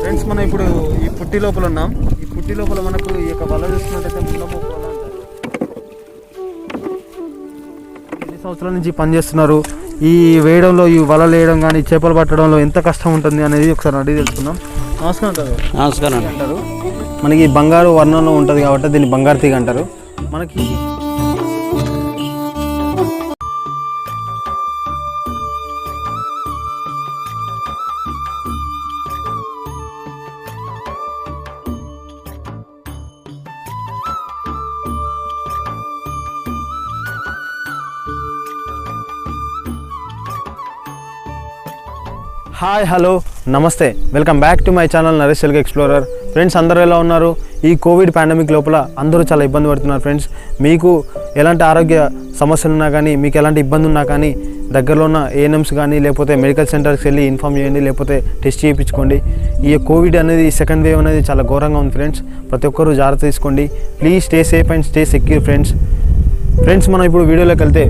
Friends మనం ఇప్పుడు ఈ పుట్టి లోపల ఉన్నాం. ఈ పుట్టి లోపల మనకు ఈ యొక్క వల చూసినట్టయితే ముండమో వల అంటారు. ఎన్ని సంవత్సరాల నుంచి పనిచేస్తున్నారు? ఈ వేయడంలో ఈ వలలు వేయడం కానీ చేపలు పట్టడంలో ఎంత కష్టం ఉంటుంది అనేది ఒకసారి అడిగి తెలుసుకుందాం. నమస్కారం నమస్కారం అంటారు. మనకి బంగారు వర్ణంలో ఉంటుంది కాబట్టి దీన్ని బంగారు తీగ అంటారు. మనకి హాయ్ హలో నమస్తే. Welcome back to my channel Naresh సెల్క్ explorer. Friends అందరూ ఎలా ఉన్నారు? ఈ కోవిడ్ పాండమిక్ లోపల అందరూ చాలా ఇబ్బంది పడుతున్నారు ఫ్రెండ్స్. మీకు ఎలాంటి ఆరోగ్య సమస్యలు ఉన్నా కానీ మీకు ఎలాంటి ఇబ్బంది ఉన్నా కానీ దగ్గరలో ఉన్న ఏఎన్ఎమ్స్ కానీ లేకపోతే మెడికల్ సెంటర్కి వెళ్ళి ఇన్ఫామ్ చేయండి లేకపోతే టెస్ట్ చేయించుకోండి. ఈ కోవిడ్ అనేది సెకండ్ వేవ్ అనేది చాలా ఘోరంగా ఉంది ఫ్రెండ్స్. ప్రతి ఒక్కరూ జాగ్రత్త తీసుకోండి. Please stay safe and stay secure friends friends మనం ఇప్పుడు వీడియోలోకి వెళ్తే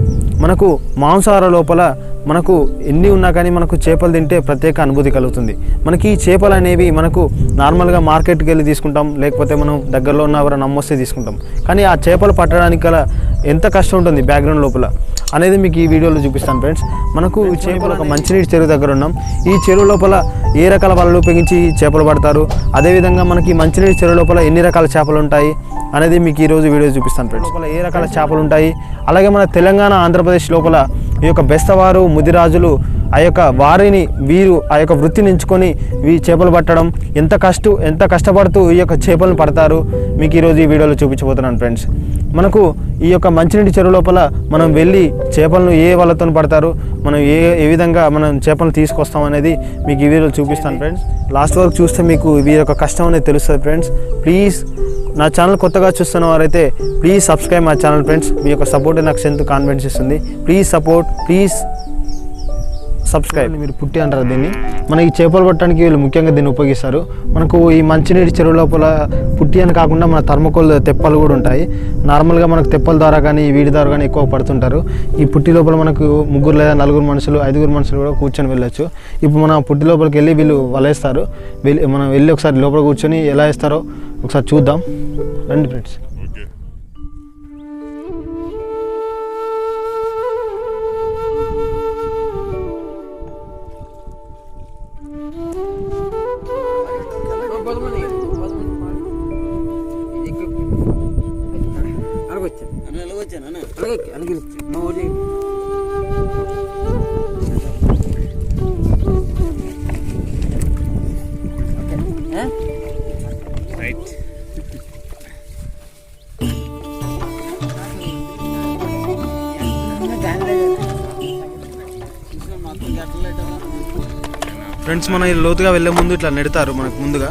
మనకు మాంసాహార లోపల మనకు ఎన్ని ఉన్నా కానీ మనకు చేపలు తింటే ప్రత్యేక అనుభూతి కలుగుతుంది. మనకి ఈ చేపలు అనేవి మనకు నార్మల్గా మార్కెట్కి వెళ్ళి తీసుకుంటాం లేకపోతే మనం దగ్గరలో ఉన్న ఎవరైనా నమ్మొస్తే తీసుకుంటాం. కానీ ఆ చేపలు పట్టడానికి గల ఎంత కష్టం ఉంటుంది బ్యాక్గ్రౌండ్ లోపల అనేది మీకు ఈ వీడియోలో చూపిస్తాను ఫ్రెండ్స్ మనకు ఈ చేపలు ఒక మంచినీటి చెరువు దగ్గర ఉన్నాం. ఈ చెరువు లోపల ఏ రకాల వలలు ఉపయోగించి చేపలు పడతారు? అదేవిధంగా మనకి మంచినీటి చెరువు లోపల ఎన్ని రకాల చేపలు ఉంటాయి? అనేది మీకు ఈరోజు వీడియో చూపిస్తాను ఫ్రెండ్స్ లోపల ఏ రకాల చేపలు ఉంటాయి? అలాగే మన తెలంగాణ ఆంధ్రప్రదేశ్ లోపల ఈ యొక్క బెస్తవారు ముదిరాజులు ఆ యొక్క వారిని వీరు ఆ యొక్క వృత్తిని ఎంచుకొని వీ చేపలు పట్టడం ఎంత కష్ట ఎంత కష్టపడుతూ ఈ యొక్క చేపలను పడతారు మీకు ఈరోజు ఈ వీడియోలో చూపించబోతున్నాను ఫ్రెండ్స్. మనకు ఈ యొక్క మంచినీటి చెరువు లోపల మనం వెళ్ళి చేపలను ఏ వాళ్ళతో పడతారు మనం ఏ ఏ విధంగా మనం చేపలను తీసుకొస్తాం అనేది మీకు ఈ వీడియోలో చూపిస్తాను ఫ్రెండ్స్. లాస్ట్ వరకు చూస్తే మీకు వీరి యొక్క కష్టం అనేది తెలుస్తుంది ఫ్రెండ్స్. ప్లీజ్ నా ఛానల్ కొత్తగా చూస్తున్న వారైతే ప్లీజ్ సబ్స్క్రైబ్ మా ఛానల్ ఫ్రెండ్స్ మీ యొక్క సపోర్ట్ నాకు ఎంత కాన్ఫిడెన్స్ ఇస్తుంది ప్లీజ్ సపోర్ట్ ప్లీజ్ సబ్స్క్రైబ్ మీరు పుట్టి అంటారు దీన్ని? మన ఈ చేపలు పట్టడానికి వీళ్ళు ముఖ్యంగా దీన్ని ఉపయోగిస్తారు. మనకు ఈ మంచినీటి చెరువు లోపల పుట్టి అని కాకుండా మన థర్మకోల్ తెప్పలు కూడా ఉంటాయి. నార్మల్గా మనకు తెప్పల ద్వారా కానీ వీడి ద్వారా కానీ ఎక్కువ పడుతుంటారు. ఈ పుట్టి లోపల మనకు ముగ్గురు లేదా నలుగురు మనుషులు ఐదుగురు మనుషులు కూడా కూర్చొని వెళ్ళొచ్చు. ఇప్పుడు మన పుట్టి లోపలికి వెళ్ళి వీళ్ళు వలేస్తారు. వెళ్ళి మనం వెళ్ళి ఒకసారి లోపల కూర్చొని ఎలా వేస్తారో ఒకసారి చూద్దాం. రండి ఫ్రెండ్స్ ఫ్రెండ్స్ మన లోతుగా వెళ్ళే ముందు ఇట్లా నెడతారు మనకు ముందుగా.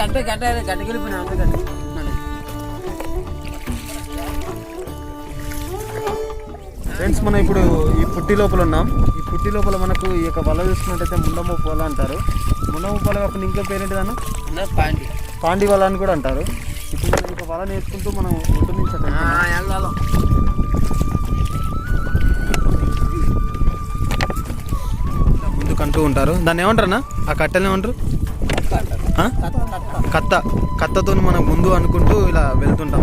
గంట గంట ఫ్రెండ్స్ మనం ఇప్పుడు ఈ పుట్టి లోపల ఉన్నాం. ఈ పుట్టి లోపల మనకు ఈ యొక్క వల చూసుకున్నట్టయితే ముండమొప్పు వల అంటారు. ముండమొప్పు వల కాకుండా ఇంకా పేరేంటిదన్న? పాండి పాండి. వల అని కూడా అంటారు. ఒక వల నేర్చుకుంటూ మనం ఒడ్డు నుంచి ఉంటారు. దాన్ని ఏమంటారన్నా? ఆ కట్టెలు ఏమంటారు? కత్త. కత్తతో మనం ముందు అనుకుంటూ ఇలా వెళ్తుంటాం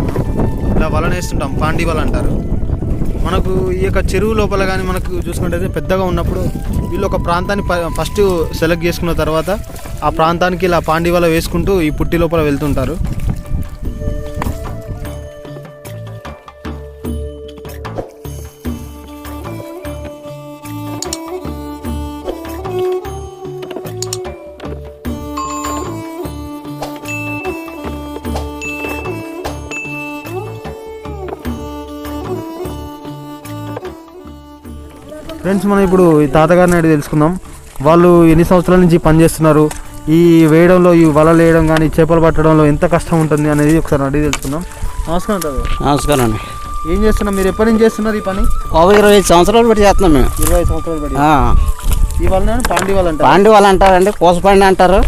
ఇలా వల నేస్తుంటాం పాండి వల అంటారు. మనకు ఈ యొక్క చెరువు లోపల కానీ మనకు చూసుకుంటే పెద్దగా ఉన్నప్పుడు వీళ్ళు ఒక ప్రాంతాన్ని ఫస్ట్ సెలెక్ట్ చేసుకున్న తర్వాత ఆ ప్రాంతానికి ఇలా పాండి వల వేసుకుంటూ ఈ పుట్టి లోపల వెళ్తుంటారు. ఫ్రెండ్స్ మనం ఇప్పుడు ఈ తాతగారిని అడిగి తెలుసుకుందాం. వాళ్ళు ఎన్ని సంవత్సరాల నుంచి పనిచేస్తున్నారు? ఈ వేయడంలో ఈ వలలు వేయడం కానీ చేపలు పట్టడంలో ఎంత కష్టం ఉంటుంది అనేది ఒకసారి అడిగి తెలుసుకుందాం. నమస్కారం తాత నమస్కారం అండి. ఏం చేస్తున్నారు? మీరు ఎప్పటి నుంచి చేస్తున్నారు ఈ పని? ఇరవై ఐదు సంవత్సరాలు పెట్టి చేస్తున్నాం మేము. ఇరవై సంవత్సరాలు పడి ఆ, ఈ పాండి వాళ్ళు అంటారు. పాండి వాళ్ళు అంటారండి పూసపాండి అంటారు.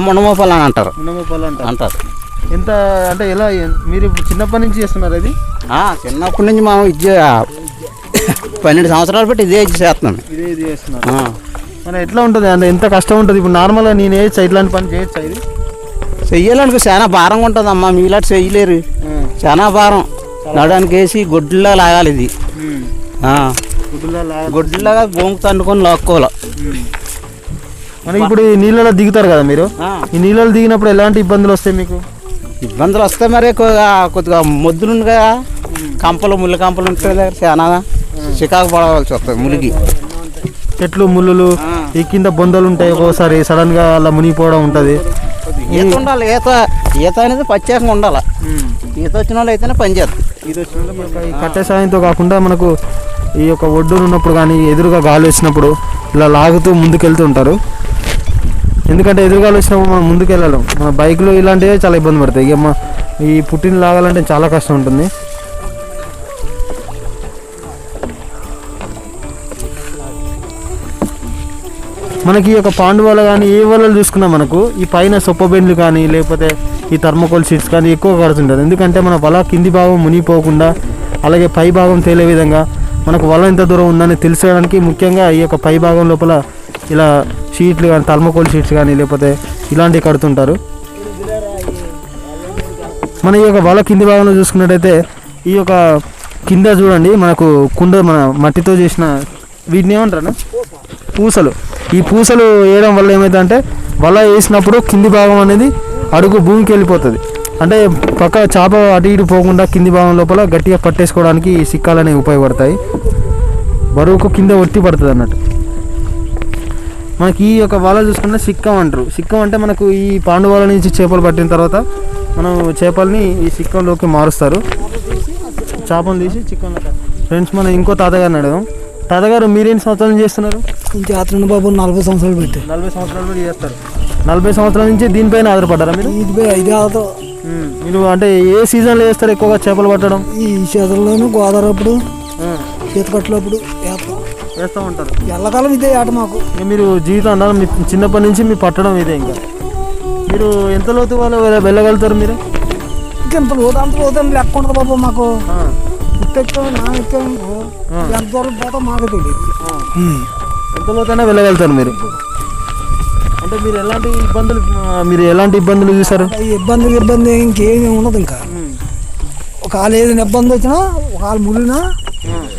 మునమోపాలు అని అంటారు. ఉన్నమూపాలు అంటారు. అంటారు. ఎంత అంటే ఎలా మీరు చిన్నప్పటి నుంచి చేస్తున్నారు ఇది ఆ, చిన్నప్పటి నుంచి మా విద్య పన్నెండు సంవత్సరాలు పెట్టి ఇదే చేస్తున్నాం ఇదే ఇది చేస్తున్నారు. ఆ, మరి ఎట్లా ఉంటుంది? అంటే ఎంత కష్టం ఉంటుంది. ఇప్పుడు నార్మల్గా నేను వేయచ్చా ఇట్లాంటి పని చేయొచ్చా ఇది? చెయ్యాలనుకో చాలా భారంగా ఉంటుంది అమ్మా మీలాంటి చెయ్యలేరు. చాలా భారం. నడడానికి వేసి గొడ్డులా లాగాలి ఇది. గొడ్డులాగా గోంకు తండుకొని లాక్కోవాలి. మనకి ఇప్పుడు ఈ నీళ్ళలో దిగుతారు కదా మీరు? ఈ నీళ్ళలో దిగినప్పుడు ఎలాంటి ఇబ్బందులు వస్తాయి మీకు? ఇబ్బందులు వస్తాయి మరి కొద్దిగా కొద్దిగా మొద్దులుగా కంపలు ముళ్ళ కంపలు ఉంటాయి దగ్గర చాలా చికాకు పడవలసి వస్తుంది ములిగి చెట్లు ముళ్ళులు ఆ. ఈ కింద బొందలు ఉంటాయి ఒక్కోసారి. సడన్గా అలా మునిగిపోవడం ఉంటుంది. ఈత ఉండాలి. ఈత ఈత అనేది ప్రత్యేకంగా ఉండాలి. ఈత వచ్చిన వాళ్ళు అయితేనే పని చేస్తుంది ఈ కట్టె సాయంతో కాకుండా మనకు ఈ యొక్క ఒడ్డున ఉన్నప్పుడు కానీ ఎదురుగా గాలి వచ్చినప్పుడు ఇలా లాగుతూ ముందుకెళ్తూ ఉంటారు. ఎందుకంటే ఎదురుగాలు వచ్చినప్పుడు మనం ముందుకు వెళ్ళలేం మన బైక్లో ఇలాంటివే చాలా ఇబ్బంది పడతాయి. ఇక ఈ పుట్టిన లాగాలంటే చాలా కష్టం ఉంటుంది. మనకి ఈ యొక్క పాండు వల కానీ ఏ వలలు చూసుకున్నా మనకు ఈ పైన సొప్పబెండ్లు కానీ లేకపోతే ఈ థర్మోకోల్ షీట్స్ కానీ ఎక్కువ కడుతుంటారు ఎందుకంటే మన వల కింది భాగం మునిగిపోకుండా అలాగే పై భాగం తేలే విధంగా మనకు వల ఎంత దూరం ఉందని తెలుసుకోవడానికి ముఖ్యంగా ఈ యొక్క పై భాగం లోపల ఇలా షీట్లు కానీ థర్మోకోల్ షీట్స్ కానీ లేకపోతే ఇలాంటివి కడుతుంటారు. మన ఈ యొక్క వల కింది భాగంలో చూసుకున్నట్టయితే ఈ యొక్క కింద చూడండి మనకు కుండ మన మట్టితో చేసిన వీటిని ఏమంటారు పూసలు. ఈ పూసలు వేయడం వల్ల ఏమైందంటే వల వేసినప్పుడు కింది భాగం అనేది అడుగు భూమికి వెళ్ళిపోతుంది. అంటే పక్క చేప అటు ఇటు పోకుండా కింది భాగం లోపల గట్టిగా పట్టేసుకోవడానికి ఈ సిక్కాలు అనేవి ఉపయోగపడతాయి. బరువుకు కింద ఒత్తి పడుతుంది అన్నట్టు. మనకి ఈ యొక్క వల చూసుకుంటే సిక్కం అంటారు. సిక్కం అంటే మనకు ఈ పాండువాల నుంచి చేపలు పట్టిన తర్వాత మనం చేపల్ని ఈ సిక్కంలోకి మారుస్తారు. చేపలు తీసి చికెన్ ఫ్రెండ్స్ మనం ఇంకో తాతగారిని అడగం తాతగారు మీరేం సంవత్సరాలు చేస్తున్నారు? జాతర బాబు నలభై సంవత్సరాలు పెట్టి. నలభై సంవత్సరాల నుండి చేస్తారు. నలభై సంవత్సరాల నుంచి దీనిపైన ఆధారపడ్డారా మీరు? ఇది ఆతో మ్మ్. మీరు అంటే ఏ సీజన్లో చేస్తారు ఎక్కువగా చేపలు పట్టడం? ఈ చేతుల్లోనూ గోదావరి అప్పుడు చేతకట్లప్పుడు వేస్తాం. చేస్తూ ఉంటారు. ఎల్లకాలం ఇదే ఆట మాకు. మీరు జీవితం అన్నారు మీ చిన్నప్పటి నుంచి మీ పట్టడం ఇదే ఇంకా. మీరు ఎంత లోతు వాళ్ళు వెళ్ళ- వెళ్ళగలుగుతారు మీరు? ఇంకెంత లోతు అంత లోతు లెక్క ఉండదు బాబు మాకు. ఆ, ఉత్తెక్కాం నా ఎక్కాం ఎంత దూరం పోతాం మాకు తెలియదు. ఆ. ఎంత లోతైనా వెళ్ళగలుగుతారు మీరు? అంటే మీరు ఎలాంటి ఇబ్బందులు మీరు ఎలాంటి ఇబ్బందులు చూసారు ఈ ఇబ్బంది ఇబ్బంది ఇంకేమీ ఉండదు ఇంకా. ఒక ఆలు ఏదైనా ఇబ్బంది వచ్చినా ఒక ఆలు ముళ్ళినా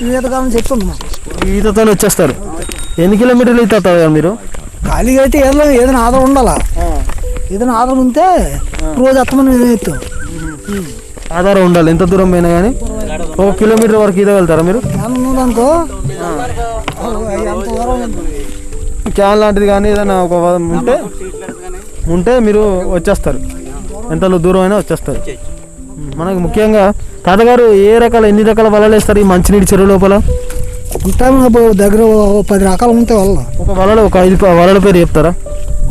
ఈతకాలం చెప్తుంది మాకు ఈతతో వచ్చేస్తారు. ఎన్ని కిలోమీటర్లు ఈత మీరు? ఖాళీగా అయితే ఏదో ఏదైనా ఆధారం ఉండాలా? ఏదైనా ఆధారం ఉంటే రోజు అత్తమని ఎత్తాం ఆధారం ఉండాలి. ఎంత దూరం పోయినా కానీ? ఒక కిలోమీటర్ వరకు ఈదగలుగుతారా మీరు? జ్ఞానం ఉన్నదనుకో ఎంత దూరం ఉంది. క్యాన్ లాంటిది కానీ ఏదైనా ఒక ఉంటే ఉంటే మీరు వచ్చేస్తారు. ఎంత దూరం అయినా వచ్చేస్తారు మనకు ముఖ్యంగా తాతగారు ఏ రకాల ఎన్ని రకాల వలలు వేస్తారు ఈ మంచినీటి చెరువు లోపల? ఉంటాయి దగ్గర పది రకాలు ఉంటాయి వల్ల. ఒక వలలో ఒక ఐదు వలల పేరు చెప్తారా?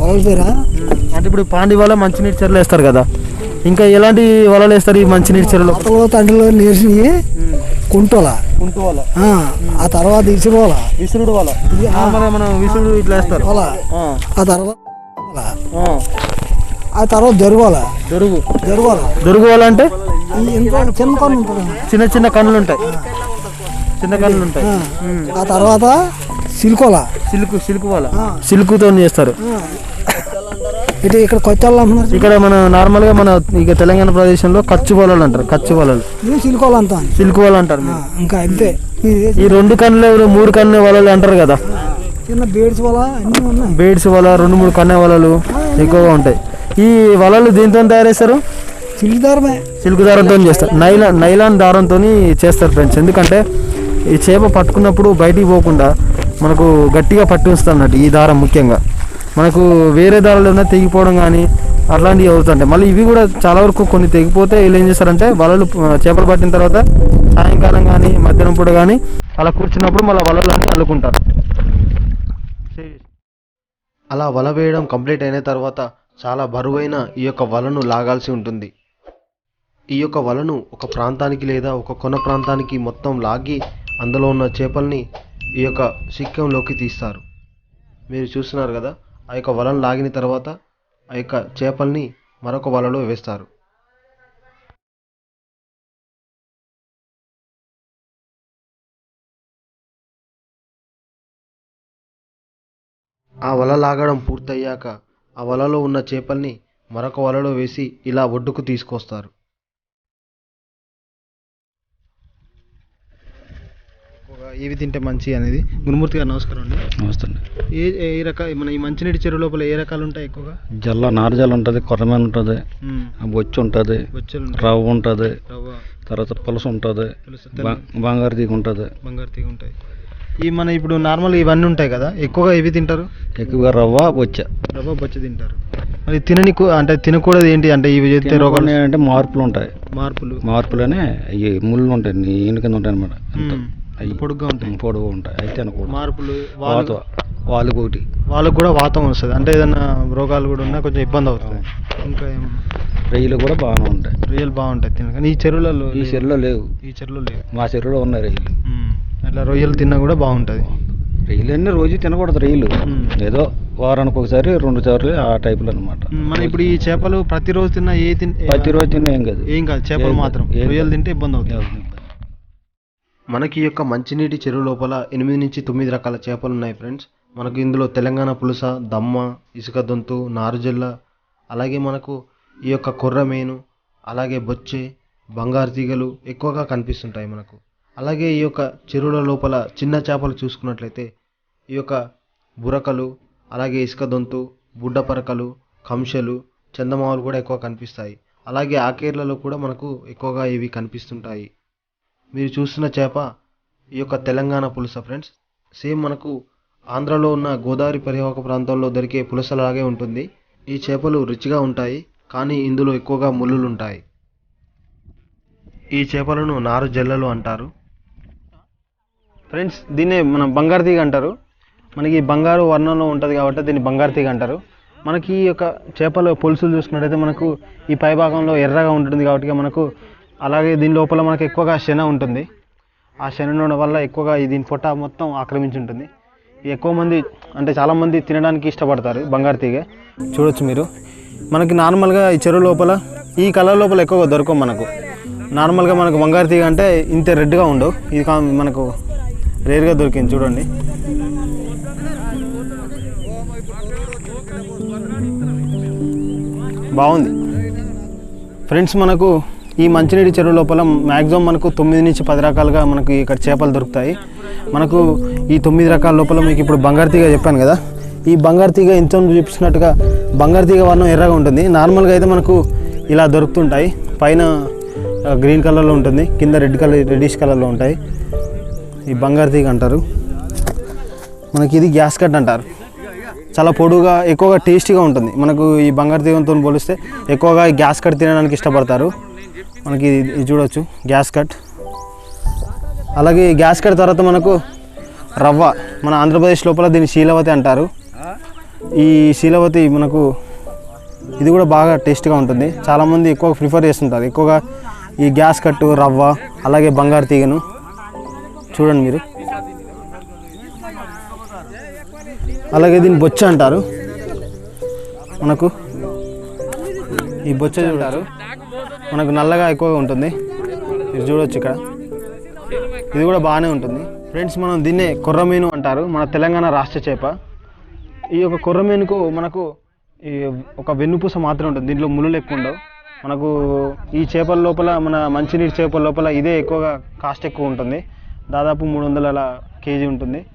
వలల పేరా? అంటే ఇప్పుడు పాండి వల మంచినీటి చెరువులు వేస్తారు కదా. ఇంకా ఎలాంటి వలలు వేస్తారు ఈ మంచినీటి చెరువులో? తండ్రిలో నేర్చినవి కుంటోల. కుంటు వల. ఆ, తర్వాత ఇసురోల విసురుడు వల. మన విసురుడు ఇట్లా వేస్తారు. వల. ఆ, తర్వాత వల. ఆ. తర్వాత జరుగోల దొరుగు. జరుగోల దొరుగు వల అంటే? ఈ ఇంకో చిన్న కొను ఉంటుంది చిన్న చిన్న కన్నులు ఉంటాయి. చిన్న కన్నులు ఉంటాయి. ఆ, తర్వాత సిల్కోల సిల్క్ సిల్క్ వల. సిల్క్తో చేస్తారు. ఇటు ఇక్కడ కొత్త అంటున్నారు ఇక్కడ మన నార్మల్గా మన ఇక తెలంగాణ ప్రదేశంలో కచ్చు వలలు అంటారు కచ్చు వలలు. ఇది సిల్కోల అంతా సిల్క్ వల అంటారు. ఇంకా అంతే. ఇది ఈ రెండు కన్నులు మూడు కన్ను వలలు అంటారు కదా. చిన్న బేడ్స్ వల అన్నీ ఉన్నాయి. బేడ్స్ వల రెండు మూడు కన్నె వలలు ఎక్కువగా ఉంటాయి. ఈ వలలు దీంతో తయారు చేస్తారు సిల్క్ దారమే. సిల్క్ దారంతో చేస్తారు. నైలాన్ నైలాన్ దారంతో చేస్తారు ఫ్రెండ్స్ ఎందుకంటే ఈ చేప పట్టుకున్నప్పుడు బయటికి పోకుండా మనకు గట్టిగా పట్టి ఉంచుతుంది అన్నట్టు ఈ దారం ముఖ్యంగా. మనకు వేరే దారిలోనే తెగిపోవడం కానీ అట్లాంటివి అవుతుంటాయి. మళ్ళీ ఇవి కూడా చాలా వరకు కొన్ని తెగిపోతే వీళ్ళు ఏం చేస్తారంటే వలలు చేపలు పట్టిన తర్వాత సాయంకాలం కానీ మధ్యాహ్నం పూట కానీ అలా కూర్చున్నప్పుడు మళ్ళీ వలలు అని అల్లుకుంటారు. అలా వల వేయడం కంప్లీట్ అయిన తర్వాత చాలా బరువైన ఈ యొక్క వలను లాగాల్సి ఉంటుంది. ఈ యొక్క వలను ఒక ప్రాంతానికి లేదా ఒక కొన ప్రాంతానికి మొత్తం లాగి అందులో ఉన్న చేపల్ని ఈ యొక్క సిక్కంలోకి తీస్తారు. మీరు చూస్తున్నారు కదా ఆ యొక్క వలను లాగిన తర్వాత ఆ యొక్క చేపల్ని మరొక వలలో వేస్తారు. ఆ వల లాగడం పూర్తయ్యాక ఆ వలలో ఉన్న చేపల్ని మరొక వలలో వేసి ఇలా ఒడ్డుకు తీసుకొస్తారు. ఏవి తింటే మంచి అనేది? గురుమూర్తి గారు నమస్కారం అండి. నమస్తే అండి. ఏ ఏ రక మన ఈ మంచినీటి చెరువు లోపల ఏ రకాలు ఉంటాయి ఎక్కువగా? జల్ల నారజల్ ఉంటుంది కొరమేన ఉంటుంది బొచ్చు ఉంటుంది బొచ్చెలు ఉంటాయి. రవ్వ ఉంటుంది రవ్వ. తర్వాత పులస ఉంటుంది పులుసు, బంగారు తీగ ఉంటుంది. బంగారు తీగ ఉంటాయి. ఈ మన ఇప్పుడు నార్మల్ ఇవన్నీ ఉంటాయి కదా ఎక్కువగా ఇవి తింటారు? ఎక్కువగా రవ్వ బొచ్చ. రవ్వ బొచ్చ తింటారు. మరి తినని కూ- అంటే తినకూడదు ఏంటి? అంటే ఇవి చేస్తే రోగాలు అంటే మార్పులు ఉంటాయి. మార్పులు. మార్పులనే అవి ముళ్ళు ఉంటాయి ఈయన కింద ఉంటాయి అనమాట. అవి పొడుగ్గా ఉంటాయి. పొడవు ఉంటాయి. అయితే అనకూడదు. మార్పులు వాత వాళ్ళు వాళ్ళకి ఒకటి వాళ్ళకు కూడా వాతం వస్తుంది. అంటే ఏదైనా రోగాలు కూడా ఉన్నా కొంచెం ఇబ్బంది అవుతుంది. ఇంకా ఏం రొయ్యలు కూడా బాగానే ఉంటాయి. రొయ్యలు బాగుంటాయి తిన కానీ ఈ చెరువులలో ఈ. చెరువులో లేవు. ఈ చెరువులో లేవు. మా చెరువులో ఉన్నాయి రొయ్యలు. అట్లా రొయ్యలు తిన్నా కూడా బాగుంటుంది. రొయ్యలు అన్నీ రోజు తినకూడదు రొయ్యలు. ఏదో వారానికి ఒకసారి రెండు సార్లు ఆ టైపులో అనమాట మనం ఇప్పుడు ఈ చేపలు ప్రతిరోజు తిన్నా ఏ తిన్ ప్రతిరోజు తిన్నా ఏం కాదు. ఏం కాదు. చేపలు. మాత్రం. ఏం రొయ్యలు. తింటే ఇబ్బంది అవుతుంది. మనకి ఈ యొక్క మంచినీటి చెరువు లోపల ఎనిమిది నుంచి తొమ్మిది రకాల చేపలు ఉన్నాయి ఫ్రెండ్స్. మనకు ఇందులో తెలంగాణ పులుస దమ్మ ఇసుక దొంతు నారుజల్ల అలాగే మనకు ఈ యొక్క కొర్రమేను అలాగే బొచ్చె బంగారు తీగలు ఎక్కువగా కనిపిస్తుంటాయి మనకు. అలాగే ఈ యొక్క చెరువుల లోపల చిన్న చేపలు చూసుకున్నట్లయితే ఈ యొక్క బురకలు అలాగే ఇసుక దొంతు బుడ్డ పరకలు కంషలు చందమామలు కూడా ఎక్కువ కనిపిస్తాయి. అలాగే ఆకేర్లలో కూడా మనకు ఎక్కువగా ఇవి కనిపిస్తుంటాయి. మీరు చూస్తున్న చేప ఈ యొక్క తెలంగాణ పులస ఫ్రెండ్స్ సేమ్ మనకు ఆంధ్రలో ఉన్న గోదావరి పరివాహక ప్రాంతాల్లో దొరికే పులసలాగే ఉంటుంది. ఈ చేపలు రుచిగా ఉంటాయి కానీ ఇందులో ఎక్కువగా ముళ్ళులు ఉంటాయి ఈ చేపలను నారు జల్లలు అంటారు. ఫ్రెండ్స్ దీన్నే మనం బంగారు తీగ అంటారు. మనకి బంగారు వర్ణంలో ఉంటుంది కాబట్టి దీన్ని బంగారు తీగ అంటారు. మనకి ఈ యొక్క చేపల పులుసులు చూసుకున్నట్టయితే మనకు ఈ పై భాగంలో ఎర్రగా ఉంటుంది కాబట్టి మనకు అలాగే దీని లోపల మనకు ఎక్కువగా శన ఉంటుంది. ఆ శన ఉండడం వల్ల ఎక్కువగా దీని పొట్ట మొత్తం ఆక్రమించి ఉంటుంది. ఎక్కువ మంది అంటే చాలామంది తినడానికి ఇష్టపడతారు బంగారు తీగ. చూడొచ్చు మీరు. మనకి నార్మల్గా ఈ చెరువు లోపల ఈ కలర్ లోపల ఎక్కువగా దొరకవు మనకు. నార్మల్గా మనకు బంగారు తీగ అంటే ఇంత రెడ్గా ఉండవు. ఇది మనకు రేర్గా దొరికింది చూడండి. బాగుంది. ఫ్రెండ్స్ మనకు ఈ మంచినీటి చెరువు లోపల మ్యాక్సిమం మనకు తొమ్మిది నుంచి పది రకాలుగా మనకు ఇక్కడ చేపలు దొరుకుతాయి. మనకు ఈ తొమ్మిది రకాల లోపల మీకు ఇప్పుడు బంగారు తీగ చెప్పాను కదా. ఈ బంగారు తీగ ఇంత చూపిస్తున్నట్టుగా బంగారు తీగ వర్ణం ఎర్రగా ఉంటుంది. నార్మల్గా అయితే మనకు ఇలా దొరుకుతుంటాయి. పైన గ్రీన్ కలర్లో ఉంటుంది. కింద రెడ్ కలర్ రెడ్డిష్ కలర్లో ఉంటాయి. ఈ బంగారు తీగ అంటారు. మనకి ఇది గ్యాస్ కట్ అంటారు. చాలా పొడుగా ఎక్కువగా టేస్టీగా ఉంటుంది. మనకు ఈ బంగారు తీగంతో పోలిస్తే ఎక్కువగా గ్యాస్ కట్ తినడానికి ఇష్టపడతారు. మనకి ఇది చూడవచ్చు గ్యాస్ కట్. అలాగే గ్యాస్ కట్ తర్వాత మనకు రవ్వ. మన ఆంధ్రప్రదేశ్ లోపల దీన్ని శీలవతి అంటారు. ఈ శీలవతి మనకు ఇది కూడా బాగా టేస్ట్గా ఉంటుంది. చాలామంది ఎక్కువ ప్రిఫర్ చేస్తుంటారు. ఎక్కువగా ఈ గ్యాస్ కట్టు రవ్వ అలాగే బంగారు తీగను. చూడండి మీరు. అలాగే దీన్ని బొచ్చ అంటారు. మనకు ఈ బొచ్చ చూడారు మనకు నల్లగా ఎక్కువగా ఉంటుంది. మీరు చూడొచ్చు ఇక్కడ. ఇది కూడా బాగానే ఉంటుంది. ఫ్రెండ్స్ మనం దీన్నే కొర్రమీను అంటారు. మన తెలంగాణ రాష్ట్ర చేప. ఈ యొక్క కొర్రమీనుకు మనకు ఈ ఒక వెన్నుపూస మాత్రం ఉంటుంది. దీంట్లో ముళ్ళు ఎక్కువ ఉండవు. మనకు ఈ చేపల లోపల మన మంచినీటి చేపల లోపల ఇదే ఎక్కువగా కాస్ట్ ఎక్కువ ఉంటుంది. దాదాపు మూడు వందల కేజీ ఉంటుంది.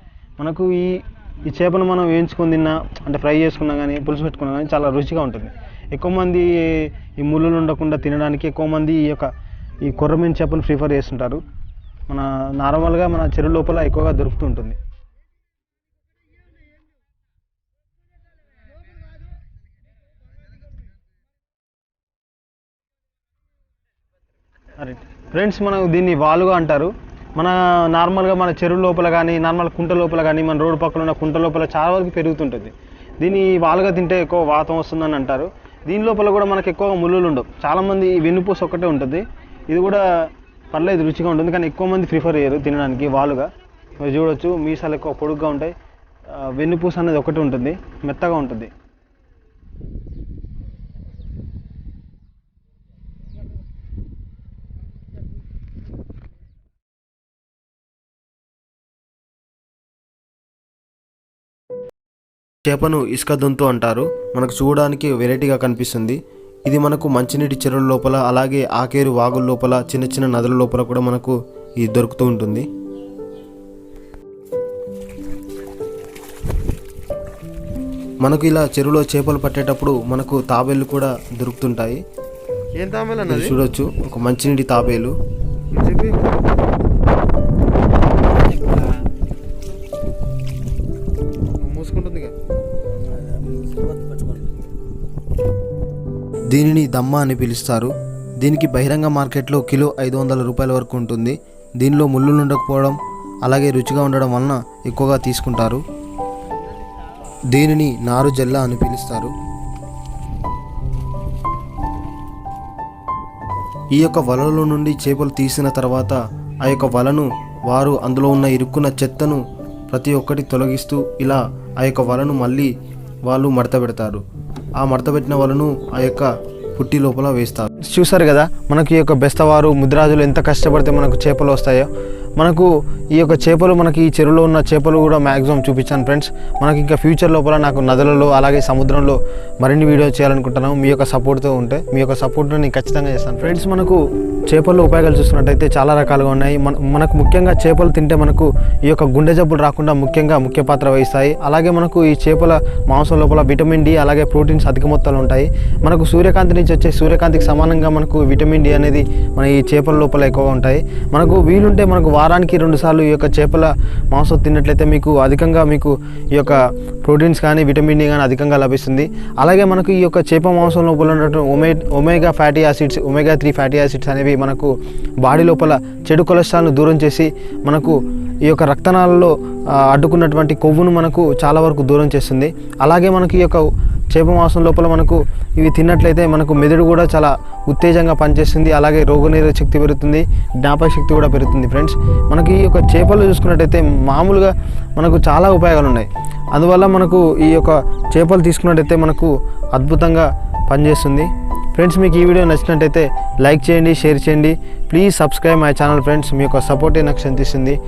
మనకు ఈ ఈ చేపను మనం వేయించుకొని తిన్నా అంటే ఫ్రై చేసుకున్నా కానీ పులుసు పెట్టుకున్నా కానీ చాలా రుచిగా ఉంటుంది. ఎక్కువ మంది ఈ ముళ్ళులు ఉండకుండా తినడానికి ఎక్కువ మంది ఈ యొక్క ఈ కొర్రమీన చేపను ప్రిఫర్ చేస్తుంటారు. మన నార్మల్గా మన చెరువు లోపల ఎక్కువగా దొరుకుతుంటుంది ఫ్రెండ్స్ మనం దీన్ని వాలుగా అంటారు. మన నార్మల్గా మన చెరువు లోపల కానీ నార్మల్ కుంట లోపల కానీ మన రోడ్డు పక్కన ఉన్న కుంట లోపల చాలా వరకు పెరుగుతుంటుంది. దీన్ని వాలుగా తింటే ఎక్కువ వాతం వస్తుందని అంటారు. దీని లోపల కూడా మనకు ఎక్కువగా ముళ్ళులు ఉండవు. చాలామంది ఈ వెన్నుపూస ఒక్కటే ఉంటుంది. ఇది కూడా పర్లేదు రుచిగా ఉంటుంది. కానీ ఎక్కువ మంది ప్రిఫర్ చేయరు తినడానికి వాలుగా. మీరు చూడొచ్చు మీసాలు ఎక్కువ పొడుగ్గా ఉంటాయి. వెన్నుపూస అనేది ఒకటి ఉంటుంది. మెత్తగా ఉంటుంది. చేపను ఇసుక దొంతు అంటారు. మనకు చూడడానికి వెరైటీగా కనిపిస్తుంది. ఇది మనకు మంచినీటి చెరువుల లోపల అలాగే ఆకేరు వాగుల లోపల చిన్న చిన్న నదుల లోపల కూడా మనకు ఇది దొరుకుతూ ఉంటుంది. మనకు ఇలా చెరువులో చేపలు పట్టేటప్పుడు మనకు తాబేళ్ళు కూడా దొరుకుతుంటాయి. చూడొచ్చు. ఒక మంచినీటి తాబేలు. దీనిని దమ్మ అని పిలుస్తారు. దీనికి బహిరంగ మార్కెట్లో కిలో ఐదు వందల రూపాయల వరకు ఉంటుంది. దీనిలో ముళ్ళులు ఉండకపోవడం అలాగే రుచిగా ఉండడం వలన ఎక్కువగా తీసుకుంటారు. దీనిని నారు జల్ల అని పిలుస్తారు. ఈ యొక్క వలలో నుండి చేపలు తీసిన తర్వాత ఆ యొక్క వలను వారు అందులో ఉన్న ఇరుక్కున్న చెత్తను ప్రతి ఒక్కటి తొలగిస్తూ ఇలా ఆ యొక్క వలను మళ్ళీ వాళ్ళు మడత పెడతారు. ఆ మడత పెట్టిన వలను ఆ యొక్క పుట్టి లోపల వేస్తారు. చూసారు కదా మనకి ఈ యొక్క బెస్తవారు ముద్రాజులు ఎంత కష్టపడితే మనకు చేపలు వస్తాయో? మనకు ఈ యొక్క చేపలు మనకి ఈ చెరువులో ఉన్న చేపలు కూడా మ్యాక్సిమం చూపించాను ఫ్రెండ్స్ మనకి ఇంకా ఫ్యూచర్ లోపల నాకు నదులలో అలాగే సముద్రంలో మరిన్ని వీడియో చేయాలనుకుంటున్నాను మీ యొక్క సపోర్ట్తో ఉంటే మీ యొక్క సపోర్ట్ నేను ఖచ్చితంగా చేస్తాను. ఫ్రెండ్స్ మనకు చేపల్లో ఉపయోగాలు చూసుకున్నట్టయితే చాలా రకాలుగా ఉన్నాయి. మన మనకు ముఖ్యంగా చేపలు తింటే మనకు ఈ యొక్క గుండె జబ్బులు రాకుండా ముఖ్యంగా ముఖ్య పాత్ర వహిస్తాయి. అలాగే మనకు ఈ చేపల మాంసం లోపల విటమిన్ డి అలాగే ప్రోటీన్స్ అధిక మొత్తాలు ఉంటాయి. మనకు సూర్యకాంతి నుంచి వచ్చే సూర్యకాంతికి సమానంగా మనకు విటమిన్ డి అనేది మన ఈ చేపల లోపల ఎక్కువగా ఉంటాయి. మనకు వీలుంటే మనకు వారానికి రెండుసార్లు ఈ యొక్క చేపల మాంసం తిన్నట్లయితే మీకు అధికంగా మీకు ఈ యొక్క ప్రోటీన్స్ కానీ విటమిన్ డి కానీ అధికంగా లభిస్తుంది. అలాగే మనకు ఈ యొక్క చేప మాంసం లోపల ఉన్నటువంటి ఒమే omega fatty acids omega three fatty acids అనేవి మనకు బాడీ లోపల చెడు కొలెస్ట్రాల్ను దూరం చేసి మనకు ఈ యొక్క రక్తనాలలో అడ్డుకున్నటువంటి కొవ్వును మనకు చాలా వరకు దూరం చేస్తుంది. అలాగే మనకి ఈ యొక్క చేప మాంసం లోపల మనకు ఇవి తిన్నట్లయితే మనకు మెదడు కూడా చాలా ఉత్తేజంగా పనిచేస్తుంది. అలాగే రోగనిరోధక శక్తి పెరుగుతుంది. జ్ఞాపక శక్తి కూడా పెరుగుతుంది ఫ్రెండ్స్. మనకి ఈ యొక్క చేపలు చూసుకున్నట్టయితే మామూలుగా మనకు చాలా ఉపయోగాలు ఉన్నాయి అందువల్ల మనకు ఈ యొక్క చేపలు తీసుకున్నట్టయితే మనకు అద్భుతంగా పనిచేస్తుంది. ఫ్రెండ్స్ మీకు ఈ వీడియో నచ్చినట్టయితే లైక్ చేయండి షేర్ చేయండి. Please subscribe my channel friends. మీ యొక్క సపోర్టే నాకు సంతిస్తుంది